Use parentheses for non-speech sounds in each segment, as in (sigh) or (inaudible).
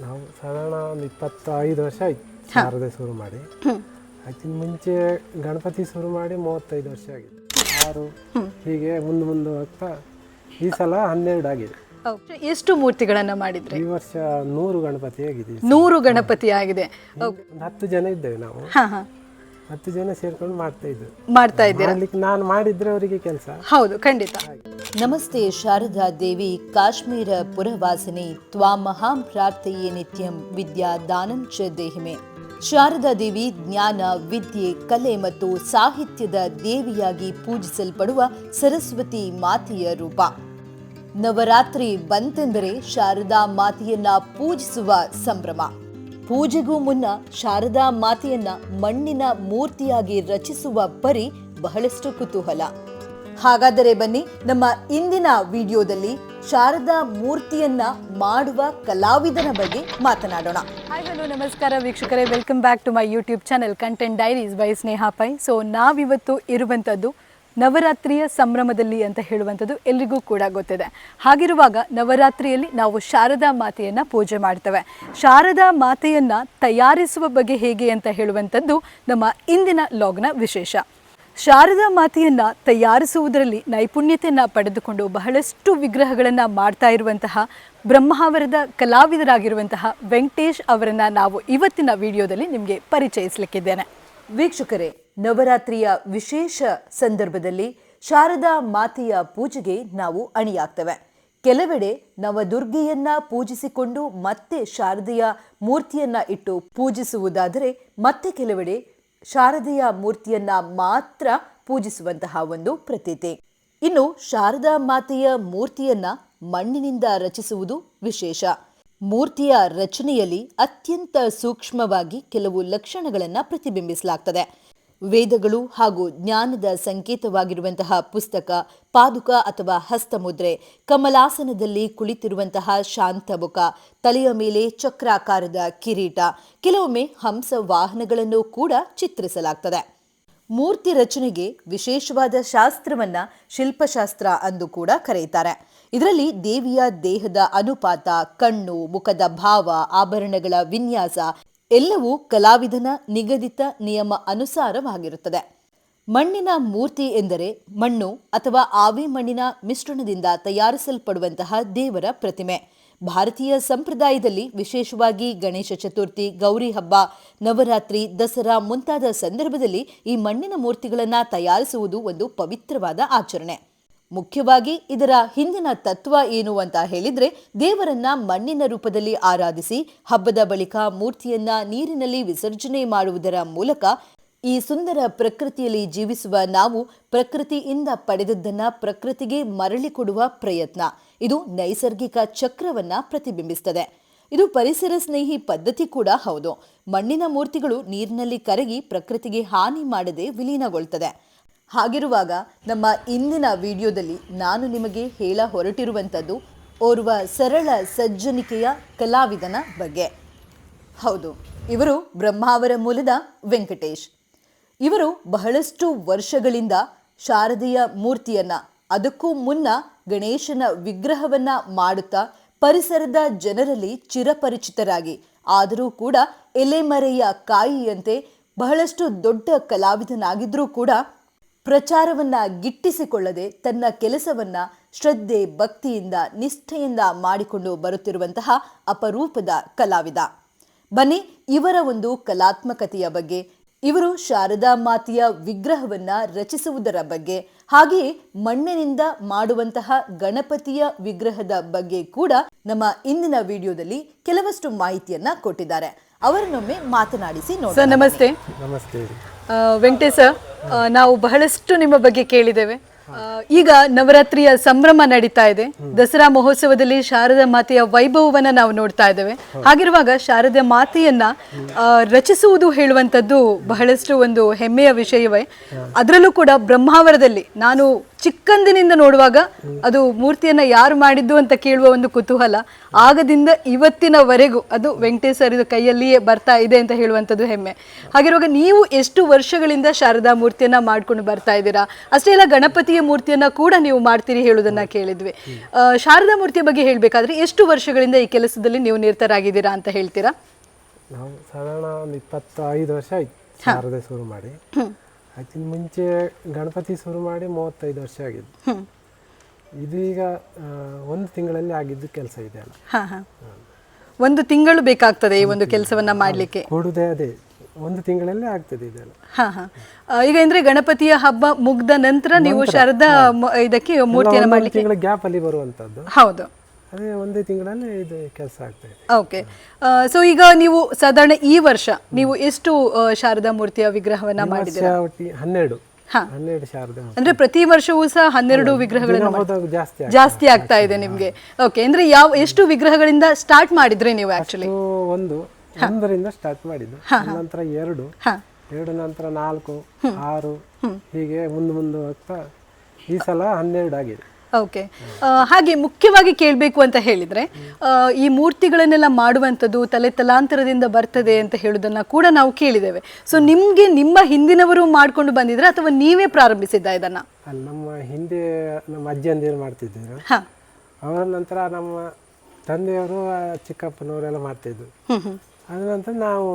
ನಾವು ಸಾಧಾರಣ ಒಂದು ಇಪ್ಪತ್ತೈದು ವರ್ಷ ಆಯ್ತು ಶಾರದೆ ಶುರು ಮಾಡಿ. ಅದಕ್ಕಿಂತ ಮುಂಚೆ ಗಣಪತಿ ಶುರು ಮಾಡಿ ಮೂವತ್ತೈದು ವರ್ಷ ಆಗಿದೆ ಆರು ಹೀಗೆ ಮುಂದೆ ಮುಂದೆ ಹೋಗ್ತಾ ಈ ಸಲ ಹನ್ನೆರಡು ಆಗಿದೆ. ಎಷ್ಟು ಮೂರ್ತಿಗಳನ್ನ ಮಾಡಿದ್ರಿ? ಈ ವರ್ಷ ನೂರು ಗಣಪತಿ ಆಗಿದೆ ನೂರು ಗಣಪತಿ ಆಗಿದೆ. ಒಂದು ಹತ್ತು ಜನ ಇದ್ದೇವೆ ನಾವು. ಹತ್ತು ಜನ ಸೇರ್ಕೊಂಡು ಮಾಡ್ತಾ ಇದ್ದು ಮಾಡ್ತಾ ಇದ್ದೀರಾ? ನಾನು ಮಾಡಿದ್ರೆ ಅವರಿಗೆ ಕೆಲಸ. ಹೌದು ಖಂಡಿತ. ನಮಸ್ತೆ ಶಾರದಾ ದೇವಿ ಕಾಶ್ಮೀರ ಪುರವಾಸಿನಿ ತ್ವಾಮಹಾಂ ಪ್ರಾರ್ಥಯೇ ನಿತ್ಯಂ ವಿದ್ಯಾ ದಾನಂ ಚ ದೇಹಿಮೆ. ಶಾರದಾ ದೇವಿ ಜ್ಞಾನ ವಿದ್ಯೆ ಕಲೆ ಮತ್ತು ಸಾಹಿತ್ಯದ ದೇವಿಯಾಗಿ ಪೂಜಿಸಲ್ಪಡುವ ಸರಸ್ವತಿ ಮಾತೆಯ ರೂಪ. ನವರಾತ್ರಿ ಬಂತೆಂದರೆ ಶಾರದಾ ಮಾತೆಯನ್ನ ಪೂಜಿಸುವ ಸಂಭ್ರಮ. ಪೂಜೆಗೂ ಮುನ್ನ ಶಾರದಾ ಮಾತೆಯನ್ನ ಮಣ್ಣಿನ ಮೂರ್ತಿಯಾಗಿ ರಚಿಸುವ ಪರಿ ಬಹಳಷ್ಟು ಕುತೂಹಲ. ಹಾಗಾದರೆ ಬನ್ನಿ, ನಮ್ಮ ಇಂದಿನ ವಿಡಿಯೋದಲ್ಲಿ ಶಾರದಾ ಮೂರ್ತಿಯನ್ನ ಮಾಡುವ ಕಲಾವಿದನ ಬಗ್ಗೆ ಮಾತನಾಡೋಣ. ಹಾಯ್ ಹಲೋ ನಮಸ್ಕಾರ ವೀಕ್ಷಕರೇ. Welcome back to my YouTube channel Content Diaries by Sneha Pai so ನಾವಿವತ್ತು ಇರುವಂಥದ್ದು ನವರಾತ್ರಿಯ ಸಂಭ್ರಮದಲ್ಲಿ ಅಂತ ಹೇಳುವಂಥದ್ದು ಎಲ್ರಿಗೂ ಕೂಡ ಗೊತ್ತಿದೆ. ಹಾಗಿರುವಾಗ ನವರಾತ್ರಿಯಲ್ಲಿ ನಾವು ಶಾರದಾ ಮಾತೆಯನ್ನು ಪೂಜೆ ಮಾಡ್ತೇವೆ. ಶಾರದಾ ಮಾತೆಯನ್ನು ತಯಾರಿಸುವ ಬಗ್ಗೆ ಹೇಗೆ ಅಂತ ಹೇಳುವಂಥದ್ದು ನಮ್ಮ ಇಂದಿನ ಲಾಗ್ನ ವಿಶೇಷ. ಶಾರದಾ ಮಾತೆಯನ್ನ ತಯಾರಿಸುವುದರಲ್ಲಿ ನೈಪುಣ್ಯತೆಯನ್ನು ಪಡೆದುಕೊಂಡು ಬಹಳಷ್ಟು ವಿಗ್ರಹಗಳನ್ನು ಮಾಡ್ತಾ ಇರುವಂತಹ ಬ್ರಹ್ಮಾವರದ ಕಲಾವಿದರಾಗಿರುವಂತಹ ವೆಂಕಟೇಶ್ ಅವರನ್ನು ನಾವು ಇವತ್ತಿನ ವಿಡಿಯೋದಲ್ಲಿ ನಿಮಗೆ ಪರಿಚಯಿಸಲಿಕ್ಕಿದ್ದೇನೆ. ವೀಕ್ಷಕರೇ ನವರಾತ್ರಿಯ ವಿಶೇಷ ಸಂದರ್ಭದಲ್ಲಿ ಶಾರದಾ ಮಾತೆಯ ಪೂಜೆಗೆ ನಾವು ಅಣಿಯಾಗ್ತವೆ. ಕೆಲವೆಡೆ ನವದುರ್ಗೆಯನ್ನ ಪೂಜಿಸಿಕೊಂಡು ಮತ್ತೆ ಶಾರದೆಯ ಮೂರ್ತಿಯನ್ನ ಇಟ್ಟು ಪೂಜಿಸುವುದಾದರೆ ಮತ್ತೆ ಕೆಲವೆಡೆ ಶಾರದೆಯ ಮೂರ್ತಿಯನ್ನ ಮಾತ್ರ ಪೂಜಿಸುವಂತಹ ಒಂದು ಪ್ರತೀತಿ. ಇನ್ನು ಶಾರದಾ ಮಾತೆಯ ಮೂರ್ತಿಯನ್ನ ಮಣ್ಣಿನಿಂದ ರಚಿಸುವುದು ವಿಶೇಷ. ಮೂರ್ತಿಯ ರಚನೆಯಲ್ಲಿ ಅತ್ಯಂತ ಸೂಕ್ಷ್ಮವಾಗಿ ಕೆಲವು ಲಕ್ಷಣಗಳನ್ನು ಪ್ರತಿಬಿಂಬಿಸಲಾಗ್ತದೆ. ವೇದಗಳು ಹಾಗೂ ಜ್ಞಾನದ ಸಂಕೇತವಾಗಿರುವಂತಹ ಪುಸ್ತಕ, ಪಾದುಕ ಅಥವಾ ಹಸ್ತಮುದ್ರೆ, ಕಮಲಾಸನದಲ್ಲಿ ಕುಳಿತಿರುವಂತಹ ಶಾಂತಮುಖ ತಲೆಯ ಮೇಲೆ ಚಕ್ರಾಕಾರದ ಕಿರೀಟ, ಕೆಲವೊಮ್ಮೆ ಹಂಸ ವಾಹನಗಳನ್ನು ಕೂಡ ಚಿತ್ರಿಸಲಾಗ್ತದೆ. ಮೂರ್ತಿ ರಚನೆಗೆ ವಿಶೇಷವಾದ ಶಾಸ್ತ್ರವನ್ನ ಶಿಲ್ಪಶಾಸ್ತ್ರ ಅಂದು ಕೂಡ ಕರೆಯುತ್ತಾರೆ. ಇದರಲ್ಲಿ ದೇವಿಯ ದೇಹದ ಅನುಪಾತ, ಕಣ್ಣು, ಮುಖದ ಭಾವ, ಆಭರಣಗಳ ವಿನ್ಯಾಸ ಎಲ್ಲವೂ ಕಲಾವಿದನ ನಿಗದಿತ ನಿಯಮ ಅನುಸಾರವಾಗಿರುತ್ತದೆ. ಮಣ್ಣಿನ ಮೂರ್ತಿ ಎಂದರೆ ಮಣ್ಣು ಅಥವಾ ಆವಿ ಮಣ್ಣಿನ ಮಿಶ್ರಣದಿಂದ ತಯಾರಿಸಲ್ಪಡುವಂತಹ ದೇವರ ಪ್ರತಿಮೆ. ಭಾರತೀಯ ಸಂಪ್ರದಾಯದಲ್ಲಿ ವಿಶೇಷವಾಗಿ ಗಣೇಶ ಚತುರ್ಥಿ, ಗೌರಿ ಹಬ್ಬ, ನವರಾತ್ರಿ, ದಸರಾ ಮುಂತಾದ ಸಂದರ್ಭದಲ್ಲಿ ಈ ಮಣ್ಣಿನ ಮೂರ್ತಿಗಳನ್ನು ತಯಾರಿಸುವುದು ಒಂದು ಪವಿತ್ರವಾದ ಆಚರಣೆ. ಮುಖ್ಯವಾಗಿ ಇದರ ಹಿಂದಿನ ತತ್ವ ಏನು ಅಂತ ಹೇಳಿದ್ರೆ ದೇವರನ್ನ ಮಣ್ಣಿನ ರೂಪದಲ್ಲಿ ಆರಾಧಿಸಿ ಹಬ್ಬದ ಬಳಿಕ ಮೂರ್ತಿಯನ್ನ ನೀರಿನಲ್ಲಿ ವಿಸರ್ಜನೆ ಮಾಡುವುದರ ಮೂಲಕ ಈ ಸುಂದರ ಪ್ರಕೃತಿಯಲ್ಲಿ ಜೀವಿಸುವ ನಾವು ಪ್ರಕೃತಿಯಿಂದ ಪಡೆದದ್ದನ್ನ ಪ್ರಕೃತಿಗೆ ಮರಳಿ ಕೊಡುವ ಪ್ರಯತ್ನ. ಇದು ನೈಸರ್ಗಿಕ ಚಕ್ರವನ್ನ ಪ್ರತಿಬಿಂಬಿಸ್ತದೆ. ಇದು ಪರಿಸರ ಸ್ನೇಹಿ ಪದ್ಧತಿ ಕೂಡ ಹೌದು. ಮಣ್ಣಿನ ಮೂರ್ತಿಗಳು ನೀರಿನಲ್ಲಿ ಕರಗಿ ಪ್ರಕೃತಿಗೆ ಹಾನಿ ಮಾಡದೆ ವಿಲೀನಗೊಳ್ತದೆ. ಹಾಗಿರುವಾಗ ನಮ್ಮ ಇಂದಿನ ವಿಡಿಯೋದಲ್ಲಿ ನಾನು ನಿಮಗೆ ಹೇಳ ಹೊರಟಿರುವಂಥದ್ದು ಓರ್ವ ಸರಳ ಸಜ್ಜನಿಕೆಯ ಕಲಾವಿದನ ಬಗ್ಗೆ. ಹೌದು, ಇವರು ಬ್ರಹ್ಮಾವರ ಮೂಲದ ವೆಂಕಟೇಶ್. ಇವರು ಬಹಳಷ್ಟು ವರ್ಷಗಳಿಂದ ಶಾರದೆಯ ಮೂರ್ತಿಯನ್ನು, ಅದಕ್ಕೂ ಮುನ್ನ ಗಣೇಶನ ವಿಗ್ರಹವನ್ನು ಮಾಡುತ್ತಾ ಪರಿಸರದ ಜನರಲ್ಲಿ ಚಿರಪರಿಚಿತರಾಗಿ, ಆದರೂ ಕೂಡ ಎಲೆಮರೆಯ ಕಾಯಿಯಂತೆ ಬಹಳಷ್ಟು ದೊಡ್ಡ ಕಲಾವಿದನಾಗಿದ್ದರೂ ಕೂಡ ಪ್ರಚಾರವನ್ನ ಗಿಟ್ಟಿಸಿಕೊಳ್ಳದೆ ತನ್ನ ಕೆಲಸವನ್ನ ಶ್ರದ್ಧೆ, ಭಕ್ತಿಯಿಂದ, ನಿಷ್ಠೆಯಿಂದ ಮಾಡಿಕೊಂಡು ಬರುತ್ತಿರುವಂತಹ ಅಪರೂಪದ ಕಲಾವಿದ. ಬನ್ನಿ, ಇವರ ಒಂದು ಕಲಾತ್ಮಕತೆಯ ಬಗ್ಗೆ ಇವರು ಶಾರದಾ ಮಾತೆಯ ವಿಗ್ರಹವನ್ನ ರಚಿಸುವುದರ ಬಗ್ಗೆ ಹಾಗೆ ಮಣ್ಣಿನಿಂದ ಮಾಡುವಂತಹ ಗಣಪತಿಯ ವಿಗ್ರಹದ ಬಗ್ಗೆ ಕೂಡ ನಮ್ಮ ಇಂದಿನ ವಿಡಿಯೋದಲ್ಲಿ ಕೆಲವಷ್ಟು ಮಾಹಿತಿಯನ್ನ ಕೊಟ್ಟಿದ್ದಾರೆ. ಅವರನ್ನೊಮ್ಮೆ ಮಾತನಾಡಿಸಿ ನೋಡಿ ಸರ್ ನಮಸ್ತೆ. ನಮಸ್ತೆ. ಆ, ವೆಂಕಟೇಶ್ ಸರ್ ನಾವು ಬಹಳಷ್ಟು ನಿಮ್ಮ ಬಗ್ಗೆ ಕೇಳಿದ್ದೇವೆ. ಈಗ ನವರಾತ್ರಿಯ ಸಂಭ್ರಮ ನಡೀತಾ ಇದೆ. ದಸರಾ ಮಹೋತ್ಸವದಲ್ಲಿ ಶಾರದಾ ಮಾತೆಯ ವೈಭವವನ್ನ ನಾವು ನೋಡ್ತಾ ಇದ್ದೇವೆ. ಹಾಗಿರುವಾಗ ಶಾರದಾ ಮಾತೆಯನ್ನ ರಚಿಸುವುದು ಹೇಳುವಂಥದ್ದು ಬಹಳಷ್ಟು ಒಂದು ಹೆಮ್ಮೆಯ ವಿಷಯವೇ. ಅದರಲ್ಲೂ ಕೂಡ ಬ್ರಹ್ಮಾವರದಲ್ಲಿ ನಾನು ಚಿಕ್ಕಂದಿನಿಂದ ನೋಡುವಾಗ ಅದು ಮೂರ್ತಿಯನ್ನ ಯಾರು ಮಾಡಿದ್ದು ಅಂತ ಕೇಳುವ ಒಂದು ಕುತೂಹಲ. ಆಗದಿಂದ ಇವತ್ತಿನವರೆಗೂ ಅದು ವೆಂಕಟೇಶ್ ಸರ್ ಇದು ಕೈಯಲ್ಲಿಯೇ ಬರ್ತಾ ಇದೆ ಅಂತ ಹೇಳುವಂಥದ್ದು ಹೆಮ್ಮೆ. ಹಾಗಿರುವಾಗ ನೀವು ಎಷ್ಟು ವರ್ಷಗಳಿಂದ ಶಾರದಾ ಮೂರ್ತಿಯನ್ನ ಮಾಡ್ಕೊಂಡು ಬರ್ತಾ ಇದ್ದೀರಾ? ಅಷ್ಟೇ ಅಲ್ಲ ಗಣಪತಿಯ ಮೂರ್ತಿಯನ್ನ ಕೂಡ ನೀವು ಮಾಡ್ತೀರಿ ಹೇಳುವುದನ್ನ ಕೇಳಿದ್ವಿ. ಶಾರದಾ ಮೂರ್ತಿಯ ಬಗ್ಗೆ ಹೇಳಬೇಕಾದ್ರೆ ಎಷ್ಟು ವರ್ಷಗಳಿಂದ ಈ ಕೆಲಸದಲ್ಲಿ ನೀವು ನಿರತರಾಗಿದ್ದೀರಾ ಅಂತ ಹೇಳ್ತೀರಾ? ನಾವು ಸಾಧಾರಣ ಒಂದು ಇಪ್ಪತ್ತೈದು ವರ್ಷ ಆಯ್ತು ಶಾರದೆ ಶುರು ಮಾಡಿ. ಅದಕ್ಕಿಂತ ಮುಂಚೆ ಗಣಪತಿ ಶುರು ಮಾಡಿ ಮೂವತ್ತೈದು ವರ್ಷ ಆಗಿದ್ದು. ಇದೀಗ ಒಂದು ತಿಂಗಳಲ್ಲಿ ಆಗಿದ್ದು ಕೆಲಸ ಇದೆ ಅಲ್ಲ. ಹಾ ಹಾ. ಒಂದು ತಿಂಗಳು ಬೇಕಾಗ್ತದೆ ಈ ಒಂದು ಕೆಲಸವನ್ನ ಮಾಡಲಿಕ್ಕೆ? ಕೊಡುದೇ ಅದೇ. ಒಂದು ತಿಂಗಳಲ್ಲಿ ಆಗ್ತದೆ ಇದೆಲ್ಲ ಹಾ ಹಾ. ಆ, ಈಗ ಅಂದ್ರೆ ಗಣಪತಿಯ ಹಬ್ಬ ಮುಗ್ದ ನಂತರ ನೀವು ಶಾರದಾ ಇದಕ್ಕೆ ಮೂರ್ತಿಯನ್ನು ಮಾಡ್ಲಿಕ್ಕೆ? ತಿಂಗಳ ಗ್ಯಾಪ್ ಅಲ್ಲಿ ಬರುವಂತದ್ದು ಹೌದು. ಅದೇ ಒಂದೇ ತಿಂಗಳಲ್ಲಿ ಇದು ಕೆಲಸ ಆಗ್ತದೆ ಓಕೆ ಸೊ ಈಗ ನೀವು ಸಾಧಾರಣ ಈ ವರ್ಷ ನೀವು ಎಷ್ಟು ಶಾರದಾ ಮೂರ್ತಿಯ ವಿಗ್ರಹವನ್ನ ಮಾಡಿದ್ದೀರಾ? ಹನ್ನೆರಡು. ಹನ್ನೆರಡು ಶಾರದಾ ಅಂದ್ರೆ ಪ್ರತಿ ವರ್ಷವೂ ಸಹ ಹನ್ನೆರಡು ವಿಗ್ರಹಗಳನ್ನು ಜಾಸ್ತಿ ಜಾಸ್ತಿ ಆಗ್ತಾ ಇದೆ ನಿಮ್ಗೆ. ಓಕೆ ಅಂದ್ರೆ ಯಾವ ಎಷ್ಟು ವಿಗ್ರಹಗಳಿಂದ ಸ್ಟಾರ್ಟ್ ಮಾಡಿದ್ರಿ ನೀವು ಆಕ್ಚುಲಿ ಒಂದು. ಒಂದರಿಂದ ಸ್ಟಾರ್ಟ್ ಮಾಡಿದ್ದು. ನಂತರ ಎರಡು. ಎರಡು ನಂತರ ನಾಲ್ಕು ಆರು. ಹೀಗೆ ಮುಂದೆ ಮುಂದೆ ಹೋಗ್ತಾ ಈ ಸಲ ಹನ್ನೆರಡು ಆಗಿದೆ. ಓಕೆ. ಹಾಗೆ ಮುಖ್ಯವಾಗಿ ಕೇಳಬೇಕು ಅಂತ ಹೇಳಿದ್ರೆ ಈ ಮೂರ್ತಿಗಳನ್ನೆಲ್ಲ ಮಾಡುವಂಥದ್ದು ತಲೆ ತಲಾಂತರದಿಂದ ಬರ್ತದೆ ಅಂತ ಹೇಳುದನ್ನ ಕೂಡ ನಾವು ಕೇಳಿದ್ದೇವೆ. ಸೊ ನಿಮಗೆ ನಿಮ್ಮ ಹಿಂದಿನವರು ಮಾಡ್ಕೊಂಡು ಬಂದಿದ್ರೆ ಅಥವಾ ನೀವೇ ಪ್ರಾರಂಭಿಸಿದ್ದ ಇದನ್ನ? ನಮ್ಮ ಹಿಂದೆ ನಮ್ಮ ಅಜ್ಜಂದಿರು ಮಾಡ್ತಿದ್ದರು. ಹಾ. ಅವರ ನಂತರ ನಮ್ಮ ತಂದೆಯವರು ಚಿಕ್ಕಪ್ಪನವರೆಲ್ಲ ಮಾಡ್ತಿದ್ರು ಅದ ನಂತರ ನಾವು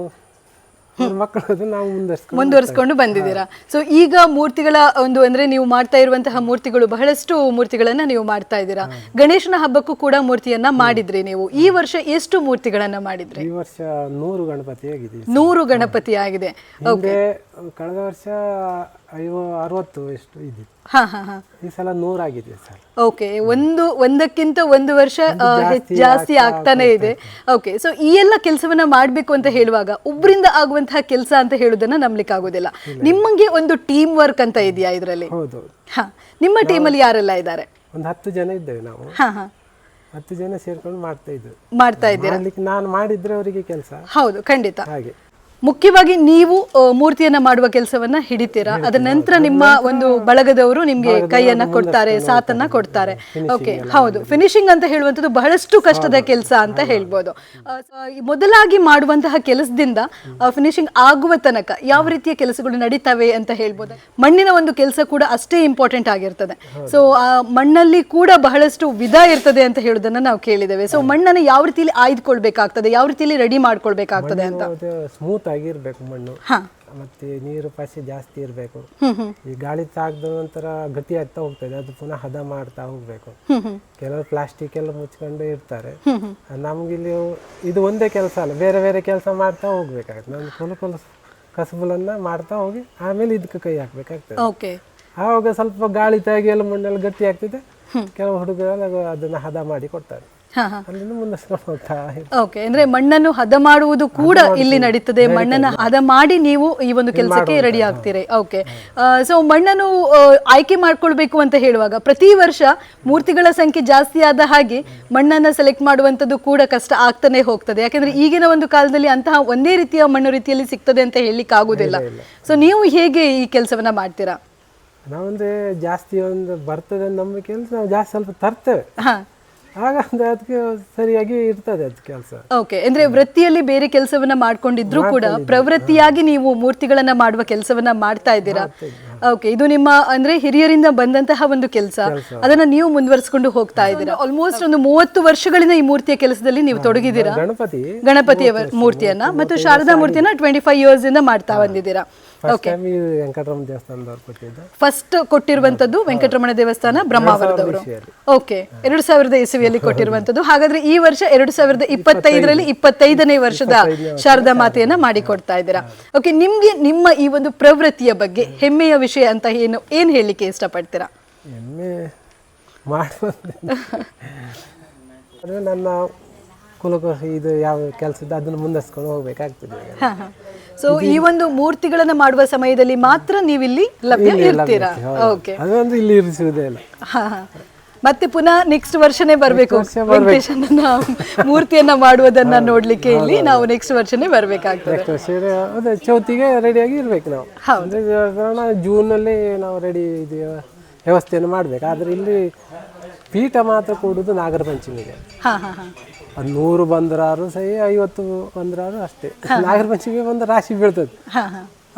ನಾವು ಮುಂದರ್ಸ್ಕೊಂಡು ಮುಂದುವರಿಸ್ಕೊಂಡು ಬಂದಿದ್ದೀರಾ? ಸೊ ಈಗ ಮೂರ್ತಿಗಳ ಒಂದು ಅಂದ್ರೆ ನೀವು ಮಾಡ್ತಾ ಇರುವಂತಹ ಮೂರ್ತಿಗಳು ಬಹಳಷ್ಟು ಮೂರ್ತಿಗಳನ್ನ ನೀವು ಮಾಡ್ತಾ ಇದ್ದೀರಾ? ಗಣೇಶನ ಹಬ್ಬಕ್ಕೂ ಕೂಡ ಮೂರ್ತಿಯನ್ನ ಮಾಡಿದ್ರಿ ನೀವು. ಈ ವರ್ಷ ಎಷ್ಟು ಮೂರ್ತಿಗಳನ್ನ ಮಾಡಿದ್ರಿ? ಈ ವರ್ಷ ನೂರು ಗಣಪತಿ ಆಗಿದೆ. ನೂರು ಗಣಪತಿ ಆಗಿದೆ. ಹಿಂದೆ ಕಳೆದ ವರ್ಷ ಐವ ಅರವತ್ತು ಎಷ್ಟು ಇದೆ ಹಾ ಹಾ ಹಾ. ಈ ಸಲ ನೂರಾಗಿದೆ ಸರ್. ಓಕೆ ಒಂದು ಒಂದಕ್ಕಿಂತ ಒಂದು ವರ್ಷ ಆ, ಹೆಚ್ಚ್ ಜಾಸ್ತಿ ಆಗ್ತಾನೆ ಇದೆ. ಓಕೆ ಸೊ ಈ ಎಲ್ಲ ಕೆಲಸವನ್ನ ಮಾಡಬೇಕು ಅಂತ ಹೇಳುವಾಗ ಒಬ್ಬರಿಂದ ಆಗುವಂತಹ ಕೆಲಸ ಅಂತ ಹೇಳುದನ್ನ ನಂಬಲಿಕ್ಕೆ ಆಗೋದಿಲ್ಲ. ನಿಮಗೆ ಒಂದು ಟೀಮ್ ವರ್ಕ್ ಅಂತ ಇದೆಯಾ ಇದರಲ್ಲಿ? ಹೌದು. ಹಾ ನಿಮ್ಮ ಟೀಮಲ್ಲಿ ಯಾರೆಲ್ಲ ಇದ್ದಾರೆ? ಒಂದು ಹತ್ತು ಜನ ಇದ್ದೇವೆ ನಾವು. ಹಾ ಹಾ. ಹತ್ತು ಜನ ಸೇರ್ಕೊಂಡು ಮಾಡ್ತಾ ಇದ್ವಿ ಮಾಡ್ತಾ ಇದ್ದೀರಾ? ಮಾಡ್ಲಿಕ್ಕೆ ನಾನು ಮಾಡಿದ್ರೆ ಅವರಿಗೆ ಕೆಲಸ. ಹೌದು ಖಂಡಿತ. ಹಾಗೆ. ಮುಖ್ಯವಾಗಿ ನೀವು ಮೂರ್ತಿಯನ್ನ ಮಾಡುವ ಕೆಲಸವನ್ನ ಹಿಡಿತೀರಾ? ಅದರ ನಂತರ ನಿಮ್ಮ ಒಂದು ಬಳಗದವರು ನಿಮ್ಗೆ ಕೈಯನ್ನ ಕೊಡ್ತಾರೆ ಸಾತನ್ನ ಕೊಡ್ತಾರೆ. ಓಕೆ ಹೌದು. ಫಿನಿಶಿಂಗ್ ಅಂತ ಹೇಳುವಂತದ್ದು ಬಹಳಷ್ಟು ಕಷ್ಟದ ಕೆಲಸ ಅಂತ ಹೇಳ್ಬೋದು. ಮೊದಲಾಗಿ ಮಾಡುವಂತಹ ಕೆಲಸದಿಂದ ಫಿನಿಶಿಂಗ್ ಆಗುವ ತನಕ ಯಾವ ರೀತಿಯ ಕೆಲಸಗಳು ನಡೀತವೆ ಅಂತ ಹೇಳ್ಬೋದು. ಮಣ್ಣಿನ ಒಂದು ಕೆಲಸ ಕೂಡ ಅಷ್ಟೇ ಇಂಪಾರ್ಟೆಂಟ್ ಆಗಿರ್ತದೆ. ಸೊ ಆ ಮಣ್ಣಲ್ಲಿ ಕೂಡ ಬಹಳಷ್ಟು ವಿಧ ಇರ್ತದೆ ಅಂತ ಹೇಳೋದನ್ನ ನಾವು ಕೇಳಿದ್ದೇವೆ. ಸೊ ಮಣ್ಣನ್ನು ಯಾವ ರೀತಿಯಲ್ಲಿ ಆಯ್ದುಕೊಳ್ಬೇಕಾಗ್ತದೆ ಯಾವ ರೀತಿಯಲ್ಲಿ ರೆಡಿ ಮಾಡ್ಕೊಳ್ಬೇಕಾಗ್ತದೆ ಅಂತ? ಸ್ಮೂತ್ ಆಗಿರ್ಬೇಕು ಮಣ್ಣು. ಮತ್ತೆ ನೀರು ಪಾಸಿ ಜಾಸ್ತಿ ಇರಬೇಕು. ಈ ಗಾಳಿ ತಾಗ್ದ ನಂತರ ಗತಿ ಆಗ್ತಾ ಹೋಗ್ತದೆ. ಅದು ಪುನಃ ಹದ ಮಾಡ್ತಾ ಹೋಗ್ಬೇಕು. ಕೆಲವರು ಪ್ಲಾಸ್ಟಿಕ್ ಎಲ್ಲ ಮುಚ್ಕೊಂಡು ಇರ್ತಾರೆ. ನಮ್ಗಿಲ್ಲಿ ಇದು ಒಂದೇ ಕೆಲಸ ಅಲ್ಲ. ಬೇರೆ ಬೇರೆ ಕೆಲಸ ಮಾಡ್ತಾ ಹೋಗ್ಬೇಕಾಗತ್ತೆ. ನಾನು ಕೊಲು ಕೊಲು ಕಸಬುಲನ್ನ ಮಾಡ್ತಾ ಹೋಗಿ ಆಮೇಲೆ ಇದಕ್ಕೆ ಕೈ ಹಾಕ್ಬೇಕಾಗ್ತದೆ. ಆವಾಗ ಸ್ವಲ್ಪ ಗಾಳಿ ತಾಗಿ ಎಲ್ಲ ಮಣ್ಣೆಲ್ಲ ಗಟ್ಟಿ ಆಗ್ತದೆ. ಕೆಲವು ಹುಡುಗರೆಲ್ಲ ಅದನ್ನ ಹದ ಮಾಡಿ ಕೊಡ್ತಾರೆ. ಅಲ್ಲಿಂದ. ಓಕೆ ಅಂದ್ರೆ ಮಣ್ಣನ್ನು ಹದ ಮಾಡುವುದು ಕೂಡ ಇಲ್ಲಿ ನಡೀತದೆ. ಮಣ್ಣನ್ನು ಹದ ಮಾಡಿ ನೀವು ಈ ಒಂದು ಕೆಲಸಕ್ಕೆ ರೆಡಿ ಆಗ್ತೀರಿ. ಓಕೆ ಸೊ ಮಣ್ಣನ್ನು ಆಯ್ಕೆ ಮಾಡ್ಕೊಳ್ಬೇಕು ಅಂತ ಹೇಳುವಾಗ ಪ್ರತಿ ವರ್ಷ ಮೂರ್ತಿಗಳ ಸಂಖ್ಯೆ ಜಾಸ್ತಿ ಆದ ಹಾಗೆ ಮಣ್ಣನ್ನ ಸೆಲೆಕ್ಟ್ ಮಾಡುವಂಥದ್ದು ಕೂಡ ಕಷ್ಟ ಆಗ್ತಾನೆ ಹೋಗ್ತದೆ. ಯಾಕಂದ್ರೆ ಈಗಿನ ಒಂದು ಕಾಲದಲ್ಲಿ ಅಂತಹ ಒಂದೇ ರೀತಿಯ ಮಣ್ಣು ರೀತಿಯಲ್ಲಿ ಸಿಗ್ತದೆ ಅಂತ ಹೇಳಲಿಕ್ಕೆ ಆಗುದಿಲ್ಲ ಸೊ ನೀವು ಹೇಗೆ ಈ ಕೆಲಸವನ್ನ ಮಾಡ್ತೀರಾ? ನಾವಂದ್ರೆ ಜಾಸ್ತಿ ಒಂದು ಬರ್ತದೆ ನಂಬಿಕೆ ಕೆಲಸ ನಾವು ಜಾಸ್ತಿ ಸ್ವಲ್ಪ ತರ್ತೇವೆ. ಅದಕ್ಕೆ ಸರಿಯಾಗಿ ಇರ್ತದೆ ಅದು ಕೆಲಸ. ಓಕೆ ಅಂದ್ರೆ ವೃತ್ತಿಯಲ್ಲಿ ಬೇರೆ ಕೆಲಸವನ್ನ ಮಾಡ್ಕೊಂಡಿದ್ರು ಕೂಡ ಪ್ರವೃತ್ತಿಯಾಗಿ ನೀವು ಮೂರ್ತಿಗಳನ್ನ ಮಾಡುವ ಕೆಲಸವನ್ನ ಮಾಡ್ತಾ ಇದ್ದೀರಾ? ಓಕೆ ಇದು ನಿಮ್ಮ ಅಂದ್ರೆ ಹಿರಿಯರಿಂದ ಬಂದಂತಹ ಒಂದು ಕೆಲಸ. ಅದನ್ನ ನೀವು ಮುಂದುವರಿಸಿಕೊಂಡು ಹೋಗ್ತಾ ಇದ್ದೀರಾ? ಆಲ್ಮೋಸ್ಟ್ ಒಂದು ಮೂವತ್ತು ವರ್ಷಗಳಿಂದ ಈ ಮೂರ್ತಿಯ ಕೆಲಸದಲ್ಲಿ ನೀವು ತೊಡಗಿದ್ದೀರಾ? ಗಣಪತಿ. ಗಣಪತಿಯ ಮೂರ್ತಿಯನ್ನ ಮತ್ತು ಶಾರದಾ ಮೂರ್ತಿಯನ್ನ ಟ್ವೆಂಟಿ ಫೈವ್ ಇಯರ್ಸ್ ಇಂದ ಮಾಡ್ತಾ ಬಂದಿದ್ದೀರಾ? ಫಸ್ಟ್ ಟೈಮ್ ಈ ವೆಂಕಟರಮಣ ದೇವಸ್ಥಾನದವ್ರು ಕೊಟ್ಟಿದ್ದು. ಫಸ್ಟ್ ಕೊಟ್ಟಿರುವಂತದ್ದು ವೆಂಕಟರಮಣ ದೇವಸ್ಥಾನ ಬ್ರಹ್ಮಾವರದವರು. ಓಕೆ ಎರಡು ಸಾವಿರದ ಇಸವಿಯಲ್ಲಿ ಕೊಟ್ಟಿರುವಂತದ್ದು ಹಾಗಾದ್ರೆ ಈ ವರ್ಷ ಎರಡು ಸಾವಿರದ ಇಪ್ಪತ್ತೈದರಲ್ಲಿ ಇಪ್ಪತ್ತೈದನೇ ವರ್ಷದ ಶಾರದಾ ಮಾತೆಯನ್ನ ಮಾಡಿಕೊಡ್ತಾ ಇದ್ದೀರಾ. ಓಕೆ ನಿಮ್ಗೆ ನಿಮ್ಮ ಈ ಒಂದು ಪ್ರವೃತ್ತಿಯ ಬಗ್ಗೆ ಹೆಮ್ಮೆಯ ವಿಷಯ ಅಂತ ಏನು ಏನ್ ಹೇಳಲಿಕ್ಕೆ ಇಷ್ಟಪಡ್ತೀರಾ? ಹೆಮ್ಮೆ ಅಂದ್ರೆ ನನ್ನ ಕುಲಕ ಇದು ಯಾವ ಕೆಲಸದ ಅದನ್ನು ಮುಂದಸ್ಕೊಂಡು ಹೋಗ್ಬೇಕಾಗ್ತದೆ. ಸೊ ಈ ಒಂದು ಮೂರ್ತಿಗಳನ್ನ ಮಾಡುವ ಸಮಯದಲ್ಲಿ ಮಾತ್ರ ನೀವಿಲ್ಲಿ ಲಭ್ಯ ಇರ್ತೀರಾ? ಓಕೆ ಅದೊಂದು ಇಲ್ಲಿ ಇರಿಸುವುದೇ ಇಲ್ಲ. ಮತ್ತೆ ಪುನಃ ನೆಕ್ಸ್ಟ್ ವರ್ಷನೇ ಬರಬೇಕು. ವೆಂಕಟೇಶನ ಮೂರ್ತಿಯನ್ನ ಮಾಡುವುದನ್ನ ನೋಡ್ಲಿಕ್ಕೆ ಇಲ್ಲಿ ನಾವು ನೆಕ್ಸ್ಟ್ ವರ್ಷನೇ ಬರಬೇಕಾಗ್ತದೆ. ಅದೇ ಚೌತಿಗೆ ರೆಡಿಯಾಗಿ ಇರ್ಬೇಕು ನಾವು. ಅಂದ್ರೆ ಜೂನ್ ಅಲ್ಲಿ ನಾವು ರೆಡಿ ವ್ಯವಸ್ಥೆಯನ್ನು ಮಾಡಬೇಕು. ಆದ್ರೆ ಇಲ್ಲಿ ಪೀಠ ಮಾತ್ರ ಕೂಡುದು ನಾಗರ ಪಂಚಮಿಗೆ. ಹಾ ಹಾ ಹಾ. ಅದು ನೂರು ಬಂದ್ರಾರು ಸಹಿ ಐವತ್ತು ಬಂದ್ರಾರು ಅಷ್ಟೇ. ನಾಗರ ಪಂಚಮಿಗೆ ಒಂದು ರಾಶಿ ಬೀಳ್ತದೆ.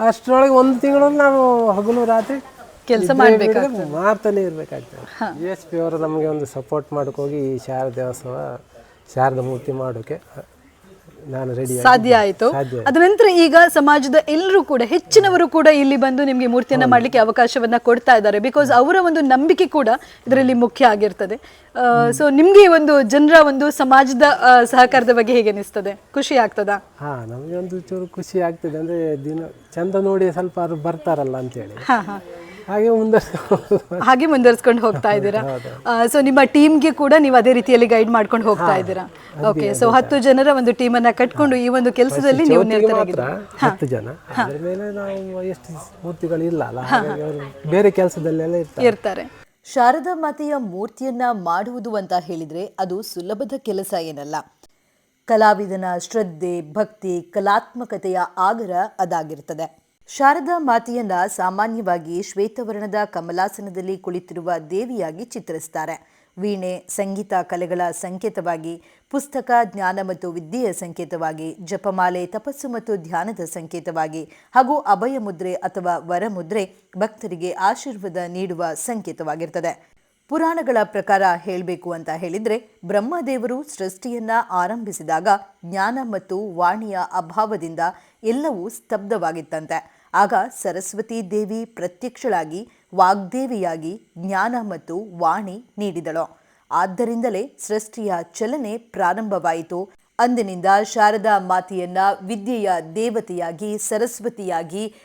ಅಷ್ಟರೊಳಗೆ ಒಂದು ತಿಂಗಳಲ್ಲಿ ನಾವು ಹಗಲು ರಾತ್ರಿ ಕೆಲಸ ಮಾಡ್ತಾನೆ ಇರಬೇಕಾಗ್ತದೆ. ಜಿ ಎಸ್ ಪಿ ಅವರು ನಮಗೆ ಒಂದು ಸಪೋರ್ಟ್ ಹೋಗಿ ಈ ಶಾರದ ದೇವಸ್ಥಾನ ಶಾರದ ಮೂರ್ತಿ ಮಾಡೋಕೆ ನಾನು ರೆಡಿ ಸಾಧ್ಯ ಆಯಿತು. ಅದ ನಂತರ ಈಗ ಸಮಾಜದ ಎಲ್ಲರೂ ಕೂಡ ಹೆಚ್ಚಿನವರು ಕೂಡ ಇಲ್ಲಿ ಬಂದು ನಿಮಗೆ ಮೂರ್ತಿಯನ್ನ ಮಾಡ್ಲಿಕ್ಕೆ ಅವಕಾಶವನ್ನ ಕೊಡ್ತಾ ಇದ್ದಾರೆ. ಬಿಕಾಸ್ ಅವರ ಒಂದು ನಂಬಿಕೆ ಕೂಡ ಇದರಲ್ಲಿ ಮುಖ್ಯ ಆಗಿರ್ತದೆ. ಸೊ ನಿಮ್ಗೆ ಒಂದು ಜನರ ಒಂದು ಸಮಾಜದ ಸಹಕಾರದ ಬಗ್ಗೆ ಹೇಗೆ ಅನಿಸ್ತದೆ? ಖುಷಿ ಆಗ್ತದಾ? ಹಾ ನಮಗೆ ಒಂದು ಚೂರು ಖುಷಿ ಆಗ್ತದೆ. ಅಂದ್ರೆ ದಿನ ಚಂದ ನೋಡಿ ಸ್ವಲ್ಪ ಅವ್ರು ಬರ್ತಾರಲ್ಲ ಅಂತೇಳಿ. ಹಾಗೆ ಮುಂದೆ (laughs) ಹಾಗೆ ಮುಂದುವರ್ಸ್ಕೊಂಡು ಹೋಗ್ತಾ ಇದ್ದೀರಾ? ಸೊ ನಿಮ್ಮ ಟೀಮ್ಗೆ ಕೂಡ ನೀವು ಅದೇ ರೀತಿಯಲ್ಲಿ ಗೈಡ್ ಮಾಡ್ಕೊಂಡು ಹೋಗ್ತಾ ಇದ್ದೀರಾ? ಓಕೆ ಸೊ ಹತ್ತು ಜನರ ಒಂದು ಟೀಮ್ ಅನ್ನ ಕಟ್ಕೊಂಡು ಈ ಒಂದು ಕೆಲಸದಲ್ಲಿ ನೀವು ನಿರತರಾಗಿದ್ದೀರಾ? ಹತ್ತು ಜನ. ಅದ್ರ ಮೇಲೆ ನಾವು ಎಷ್ಟು ಮೂರ್ತಿಗಳು ಇಲ್ಲ ಅಲ್ಲ? ಹಾಗಾಗಿ ಅವರು ಬೇರೆ ಕೆಲಸದಲ್ಲೆಲ್ಲ ಇರ್ತಾರೆ. ಇರ್ತಾರೆ. ಶಾರದಾ ಮಾತೆಯ ಮೂರ್ತಿಯನ್ನ ಮಾಡುವುದು ಅಂತ ಹೇಳಿದ್ರೆ ಅದು ಸುಲಭದ ಕೆಲಸ ಏನಲ್ಲ. ಕಲಾವಿದನ ಶ್ರದ್ಧೆ ಭಕ್ತಿ ಕಲಾತ್ಮಕತೆಯ ಆಗರ ಅದಾಗಿರ್ತದೆ. ಶಾರದಾ ಮಾತೆಯನ್ನ ಸಾಮಾನ್ಯವಾಗಿ ಶ್ವೇತವರ್ಣದ ಕಮಲಾಸನದಲ್ಲಿ ಕುಳಿತಿರುವ ದೇವಿಯಾಗಿ ಚಿತ್ರಿಸ್ತಾರೆ. ವೀಣೆ, ಸಂಗೀತ ಕಲೆಗಳ ಸಂಕೇತವಾಗಿ, ಪುಸ್ತಕ ಜ್ಞಾನ ಮತ್ತು ವಿದ್ಯೆಯ ಸಂಕೇತವಾಗಿ, ಜಪಮಾಲೆ, ತಪಸ್ಸು ಮತ್ತು ಧ್ಯಾನದ ಸಂಕೇತವಾಗಿ ಹಾಗೂ ಅಭಯ ಮುದ್ರೆ ಅಥವಾ ವರಮುದ್ರೆ ಭಕ್ತರಿಗೆ ಆಶೀರ್ವಾದ ನೀಡುವ ಸಂಕೇತವಾಗಿರ್ತದೆ. ಪುರಾಣಗಳ ಪ್ರಕಾರ ಹೇಳಬೇಕು ಅಂತ ಹೇಳಿದರೆ, ಬ್ರಹ್ಮದೇವರು ಸೃಷ್ಟಿಯನ್ನ ಆರಂಭಿಸಿದಾಗ ಜ್ಞಾನ ಮತ್ತು ವಾಣಿಯ ಅಭಾವದಿಂದ ಎಲ್ಲವೂ ಸ್ತಬ್ಧವಾಗಿತ್ತಂತೆ. ಆಗ ಸರಸ್ವತಿ ದೇವಿ ಪ್ರತ್ಯಕ್ಷಳಾಗಿ, ವಾಗ್ದೇವಿಯಾಗಿ ಜ್ಞಾನ ಮತ್ತು ವಾಣಿ ನೀಡಿದಳು. ಆದ್ದರಿಂದಲೇ ಸೃಷ್ಟಿಯ ಚಲನೆ ಪ್ರಾರಂಭವಾಯಿತು. ಅಂದಿನಿಂದ ಶಾರದಾ ಮಾತೆಯನ್ನ ವಿದ್ಯೆಯ ದೇವತೆಯಾಗಿ, ಸರಸ್ವತಿಯಾಗಿ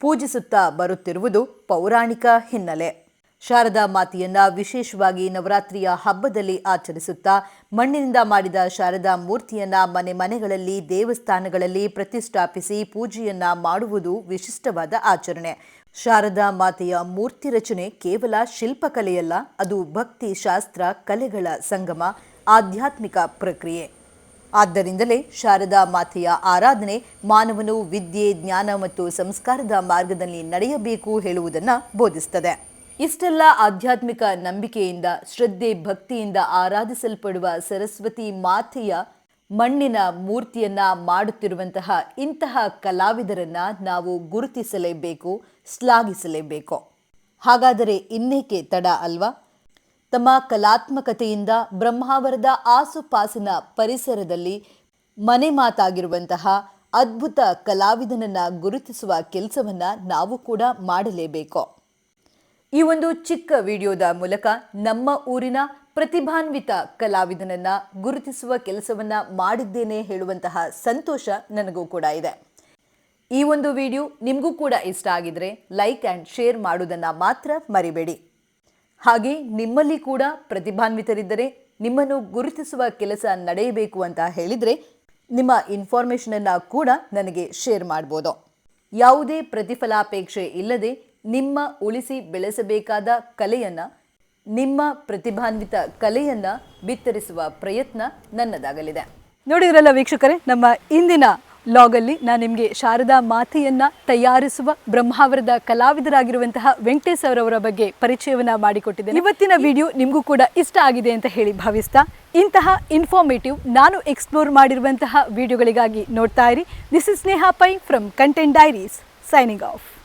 ಪೂಜಿಸುತ್ತಾ ಬರುತ್ತಿರುವುದು ಪೌರಾಣಿಕ ಹಿನ್ನೆಲೆ. ಶಾರದಾ ಮಾತೆಯನ್ನ ವಿಶೇಷವಾಗಿ ನವರಾತ್ರಿಯ ಹಬ್ಬದಲ್ಲಿ ಆಚರಿಸುತ್ತಾ ಮಣ್ಣಿನಿಂದ ಮಾಡಿದ ಶಾರದಾ ಮೂರ್ತಿಯನ್ನ ಮನೆ ಮನೆಗಳಲ್ಲಿ, ದೇವಸ್ಥಾನಗಳಲ್ಲಿ ಪ್ರತಿಷ್ಠಾಪಿಸಿ ಪೂಜೆಯನ್ನ ಮಾಡುವುದು ವಿಶಿಷ್ಟವಾದ ಆಚರಣೆ. ಶಾರದಾ ಮಾತೆಯ ಮೂರ್ತಿ ರಚನೆ ಕೇವಲ ಶಿಲ್ಪಕಲೆಯಲ್ಲ, ಅದು ಭಕ್ತಿ ಶಾಸ್ತ್ರ, ಕಲೆಗಳ ಸಂಗಮ, ಆಧ್ಯಾತ್ಮಿಕ ಪ್ರಕ್ರಿಯೆ. ಆದ್ದರಿಂದಲೇ ಶಾರದಾ ಮಾತೆಯ ಆರಾಧನೆ ಮಾನವನು ವಿದ್ಯೆ, ಜ್ಞಾನ ಮತ್ತು ಸಂಸ್ಕಾರದ ಮಾರ್ಗದಲ್ಲಿ ನಡೆಯಬೇಕು ಹೇಳುವುದನ್ನು ಬೋಧಿಸುತ್ತದೆ ಇಷ್ಟೆಲ್ಲ ಆಧ್ಯಾತ್ಮಿಕ ನಂಬಿಕೆಯಿಂದ, ಶ್ರದ್ಧೆ, ಭಕ್ತಿಯಿಂದ ಆರಾಧಿಸಲ್ಪಡುವ ಸರಸ್ವತಿ ಮಾತೆಯ ಮಣ್ಣಿನ ಮೂರ್ತಿಯನ್ನ ಮಾಡುತ್ತಿರುವಂತಹ ಇಂತಹ ಕಲಾವಿದರನ್ನ ನಾವು ಗುರುತಿಸಲೇಬೇಕು, ಶ್ಲಾಘಿಸಲೇಬೇಕು. ಹಾಗಾದರೆ ಇನ್ನೇಕೆ ತಡ ಅಲ್ವಾ? ತಮ್ಮ ಕಲಾತ್ಮಕತೆಯಿಂದ ಬ್ರಹ್ಮಾವರದ ಆಸುಪಾಸಿನ ಪರಿಸರದಲ್ಲಿ ಮನೆ ಮಾತಾಗಿರುವಂತಹ ಅದ್ಭುತ ಕಲಾವಿದನನ್ನ ಗುರುತಿಸುವ ಕೆಲಸವನ್ನ ನಾವು ಕೂಡ ಮಾಡಲೇಬೇಕು. ಈ ಒಂದು ಚಿಕ್ಕ ವಿಡಿಯೋದ ಮೂಲಕ ನಮ್ಮ ಊರಿನ ಪ್ರತಿಭಾನ್ವಿತ ಕಲಾವಿದನನ್ನ ಗುರುತಿಸುವ ಕೆಲಸವನ್ನ ಮಾಡಿದ್ದೇನೆ ಹೇಳುವಂತಹ ಸಂತೋಷ ನನಗೂ ಕೂಡ ಇದೆ. ಈ ಒಂದು ವಿಡಿಯೋ ನಿಮಗೂ ಕೂಡ ಇಷ್ಟ ಆಗಿದ್ರೆ ಲೈಕ್ ಆ್ಯಂಡ್ ಶೇರ್ ಮಾಡೋದನ್ನು ಮಾತ್ರ ಮರಿಬೇಡಿ. ಹಾಗೆ ನಿಮ್ಮಲ್ಲಿ ಕೂಡ ಪ್ರತಿಭಾನ್ವಿತರಿದ್ದರೆ ನಿಮ್ಮನ್ನು ಗುರುತಿಸುವ ಕೆಲಸ ನಡೆಯಬೇಕು ಅಂತ ಹೇಳಿದರೆ ನಿಮ್ಮ ಇನ್ಫಾರ್ಮೇಷನನ್ನು ಕೂಡ ನನಗೆ ಶೇರ್ ಮಾಡ್ಬೋದು. ಯಾವುದೇ ಪ್ರತಿಫಲಾಪೇಕ್ಷೆ ಇಲ್ಲದೆ ನಿಮ್ಮ ಉಳಿಸಿ ಬೆಳೆಸಬೇಕಾದ ಕಲೆಯನ್ನು, ನಿಮ್ಮ ಪ್ರತಿಭಾನ್ವಿತ ಕಲೆಯನ್ನು ಬಿತ್ತರಿಸುವ ಪ್ರಯತ್ನ ನನ್ನದಾಗಲಿದೆ. ನೋಡಿದ್ರಲ್ಲ ವೀಕ್ಷಕರೇ, ನಮ್ಮ ಇಂದಿನ ಲಾಗಲ್ಲಿ ನಾನು ನಿಮಗೆ ಶಾರದಾ ಮಾತೆಯನ್ನ ತಯಾರಿಸುವ ಬ್ರಹ್ಮಾವರದ ಕಲಾವಿದರಾಗಿರುವಂತಹ ವೆಂಕಟೇಶ್ ಅವರವರ ಬಗ್ಗೆ ಪರಿಚಯವನ್ನ ಮಾಡಿಕೊಟ್ಟಿದ್ದೇನೆ. ಇವತ್ತಿನ ವಿಡಿಯೋ ನಿಮಗೂ ಕೂಡ ಇಷ್ಟ ಆಗಿದೆ ಅಂತ ಹೇಳಿ ಭಾವಿಸ್ತಾ, ಇಂತಹ ಇನ್ಫಾರ್ಮೇಟಿವ್ ನಾನು ಎಕ್ಸ್ಪ್ಲೋರ್ ಮಾಡಿರುವಂತಹ ವಿಡಿಯೋಗಳಿಗಾಗಿ ನೋಡ್ತಾ ಇರಿ. This is Sneha Pai from Content Diaries signing off